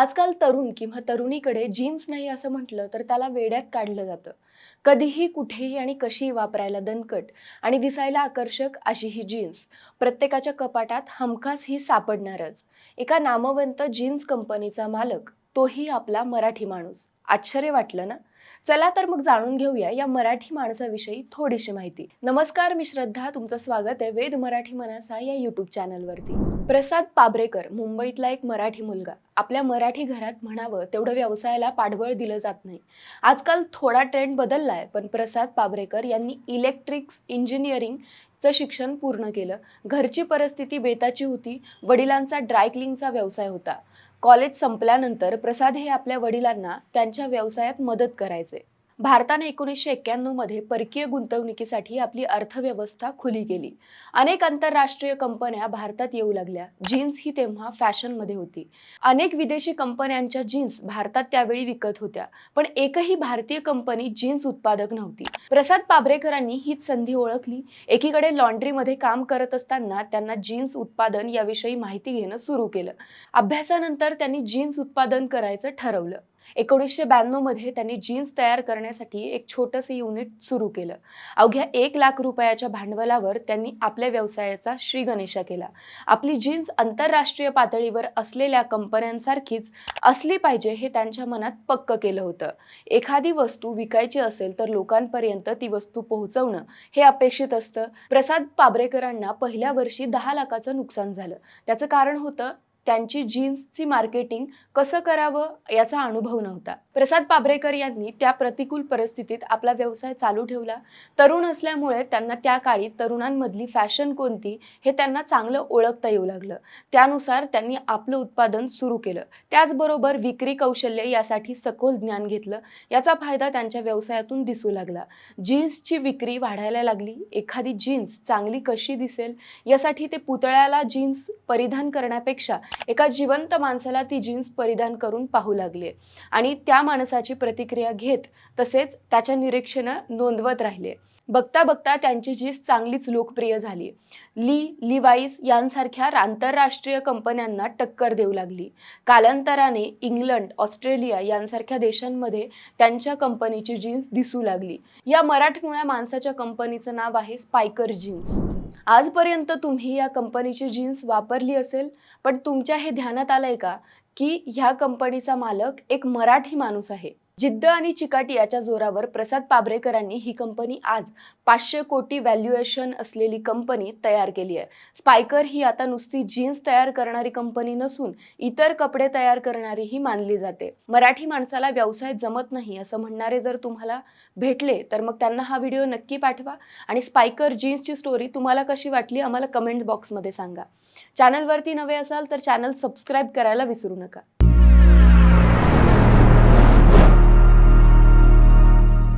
आजकाल तरुण किंवा तरुणीकडे जीन्स नाही असं म्हटलं तर त्याला वेड्यात काढलं जातं. कधीही कुठेही आणि कशीही वापरायला दणकट आणि दिसायला आकर्षक अशी ही जीन्स प्रत्येकाच्या कपाटात हमखास ही सापडणारच. एका नामवंत जीन्स कंपनीचा मालक तोही आपला मराठी माणूस. आश्चर्य वाटलं ना? चला तर मग जाणून घेऊया या मराठी माणसाविषयी थोडीशी माहिती. नमस्कार मी श्रद्धा. तुमचं स्वागत आहे वेद मराठी मनासा या युट्यूब चॅनलवरती प्रसाद पाबरेकर मुंबईतला एक मराठी मुलगा. आपल्या मराठी घरात म्हणावं तेवढं व्यवसायाला पाठबळ दिलं जात नाही. आजकाल थोडा ट्रेंड बदललाय पण प्रसाद पाबरेकर यांनी इलेक्ट्रिक्स इंजिनिअरिंगचं शिक्षण पूर्ण केलं. घरची परिस्थिती बेताची होती. वडिलांचा ड्रायक्लिंगचा व्यवसाय होता. कॉलेज संपल्यानंतर प्रसाद हे आपल्या वडिलांना त्यांच्या व्यवसायात मदत करायचे. भारताने एकोणीसशे एक्क्याण्णवमध्ये परकीय गुंतवणुकीसाठी आपली अर्थव्यवस्था खुली केली. अनेक आंतरराष्ट्रीय कंपन्या भारतात येऊ लागल्या. जीन्स ही तेव्हा फॅशनमध्ये होती. अनेक विदेशी कंपन्यांच्या जीन्स भारतात त्यावेळी विकत होत्या पण एकही भारतीय कंपनी जीन्स उत्पादक नव्हती. प्रसाद पाबरेकरांनी हीच संधी ओळखली. एकीकडे लॉन्ड्रीमध्ये काम करत असताना त्यांना जीन्स उत्पादन याविषयी माहिती घेणं सुरू केलं. अभ्यासानंतर त्यांनी जीन्स उत्पादन करायचं ठरवलं. एकोणीसशे ब्याण्णवमध्ये त्यांनी जीन्स तयार करण्यासाठी एक छोटंसं युनिट सुरू केलं. अवघ्या एक लाख रुपयाच्या भांडवलावर त्यांनी आपल्या व्यवसायाचा श्रीगणेशा केला. आपली जीन्स आंतरराष्ट्रीय पातळीवर असलेल्या कंपन्यांसारखीच असली पाहिजे हे त्यांच्या मनात पक्क केलं होतं. एखादी वस्तू विकायची असेल तर लोकांपर्यंत ती वस्तू पोहोचवणं हे अपेक्षित असतं. प्रसाद पाबरेकरांना पहिल्या वर्षी दहा लाखाचं नुकसान झालं. त्याचं कारण होतं त्यांची जीन्सची मार्केटिंग कसं करावं याचा अनुभव नव्हता. प्रसाद पाबरेकर यांनी त्या प्रतिकूल परिस्थितीत आपला व्यवसाय चालू ठेवला. तरुण असल्यामुळे त्यांना त्या काळी तरुणांमधली फॅशन कोणती हे त्यांना चांगलं ओळखता येऊ लागलं. त्यानुसार त्यांनी आपलं उत्पादन सुरू केलं. त्याचबरोबर विक्री कौशल्य यासाठी सखोल ज्ञान घेतलं. याचा फायदा त्यांच्या व्यवसायातून दिसू लागला. जीन्सची विक्री वाढायला लागली. एखादी जीन्स चांगली कशी दिसेल? यासाठी ते पुतळ्याला जीन्स परिधान करण्यापेक्षा एका जिवंत माणसाला ती जीन्स परिधान करून पाहू लागले आणि त्या माणसाची प्रतिक्रिया घेत तसेच त्याच्या निरीक्षणं नोंदवत राहिले. बघता बघता त्यांची जीन्स चांगलीच लोकप्रिय झाली. ली लिवाईस यांसारख्या आंतरराष्ट्रीय कंपन्यांना टक्कर देऊ लागली. कालांतराने इंग्लंड ऑस्ट्रेलिया यांसारख्या देशांमध्ये त्यांच्या कंपनीची जीन्स दिसू लागली. या मराठमोळ्या माणसाच्या कंपनीचं नाव आहे स्पायकर जीन्स. आजपर्यंत तुम्ही या कंपनीची जीन्स वापरली असेल पण तुमच्या हे ध्यानात आलं आहे का की ह्या कंपनीचा मालक एक मराठी माणूस आहे? जिद्द आणि चिकाटी याच्या जोरावर प्रसाद पाबरेकरांनी ही कंपनी आज पाचशे कोटी व्हॅल्युएशन असलेली कंपनी तयार केली आहे. स्पायकर ही आता नुसती जीन्स तयार करणारी कंपनी नसून इतर कपडे तयार करणारीही मानली जाते. मराठी माणसाला व्यवसाय जमत नाही असं म्हणणारे जर तुम्हाला भेटले तर मग त्यांना हा व्हिडिओ नक्की पाठवा आणि स्पायकर जीन्सची स्टोरी तुम्हाला कशी वाटली आम्हाला कमेंट बॉक्समध्ये सांगा. चॅनलवरती नवे असाल तर चॅनल सबस्क्राईब करायला विसरू नका.